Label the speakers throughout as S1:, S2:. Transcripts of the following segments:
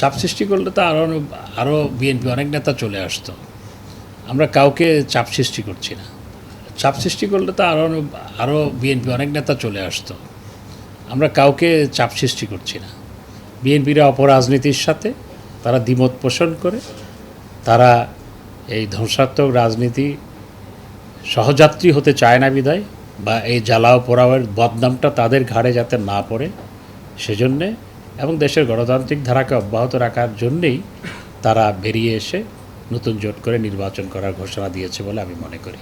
S1: চাপ সৃষ্টি করলে তো আরও আরও বিএনপি অনেক নেতা চলে আসতো। আমরা কাউকে চাপ সৃষ্টি করছি না। চাপ সৃষ্টি করলে তো আরও আরও বিএনপি অনেক নেতা চলে আসতো। আমরা কাউকে চাপ সৃষ্টি করছি না। বিএনপিরা অপরাজনীতির সাথে তারা দ্বিমত পোষণ করে। তারা এই ধ্বংসাত্মক রাজনীতি সহযাত্রী হতে চায় না বিদায়, বা এই জ্বালাও পোড়াওয়ের বদনামটা তাদের ঘাড়ে যাতে না পড়ে, সেজন্যে এবং দেশের গণতান্ত্রিক ধারাকে অব্যাহত রাখার জন্যেই তারা বেরিয়ে এসে নতুন জোট করে নির্বাচন করার ঘোষণা দিয়েছে বলে আমি মনে করি।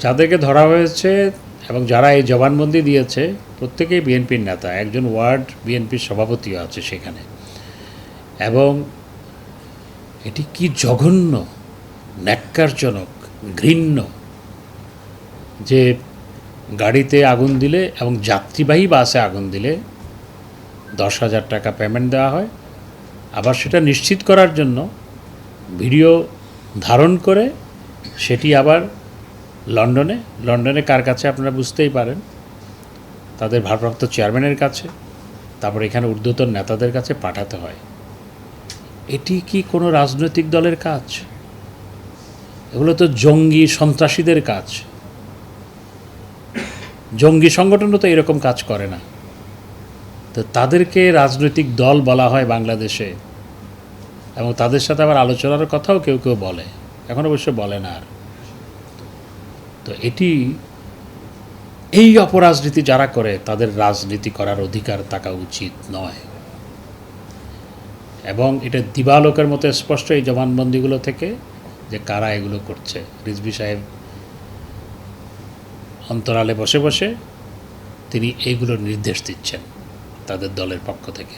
S1: যাদেরকে ধরা হয়েছে এবং যারা এই জবানবন্দি দিয়েছে, প্রত্যেকেই বিএনপির নেতা। একজন ওয়ার্ড বিএনপির সভাপতিও আছে সেখানে। এবং এটি কি জঘন্য, ন্যাক্কারজনক, ঘৃণ্য যে গাড়িতে আগুন দিলে এবং যাত্রীবাহী বাসে আগুন দিলে দশ হাজার টাকা পেমেন্ট দেওয়া হয়। আবার সেটা নিশ্চিত করার জন্য ভিডিও ধারণ করে সেটি আবার লন্ডনে লন্ডনে কার কাছে আপনারা বুঝতেই পারেন। তাদের ভারপ্রাপ্ত চেয়ারম্যানের কাছে, তারপর এখানে ঊর্ধ্বতন নেতাদের কাছে পাঠাতে হয়। এটি কি কোনো রাজনৈতিক দলের কাজ? এগুলো তো জঙ্গি সন্ত্রাসীদের কাজ। জঙ্গি সংগঠনও তো এরকম কাজ করে না। তো তাদেরকে রাজনৈতিক দল বলা হয় বাংলাদেশে। এবং তাদের সাথে আবার আলোচনার কথাও কেউ কেউ বলে। এখন অবশ্য বলে না আর। তো এটি, এই অপরাজনীতি যারা করে, তাদের রাজনীতি করার অধিকার থাকা উচিত নয়। এবং এটা দিবালোকের মতো স্পষ্ট এই জবানবন্দিগুলো থেকে যে কারা এগুলো করছে। রিজবি সাহেব অন্তরালে বসে বসে তিনি এইগুলোর নির্দেশ দিচ্ছেন। তাদের দলের পক্ষ থেকে।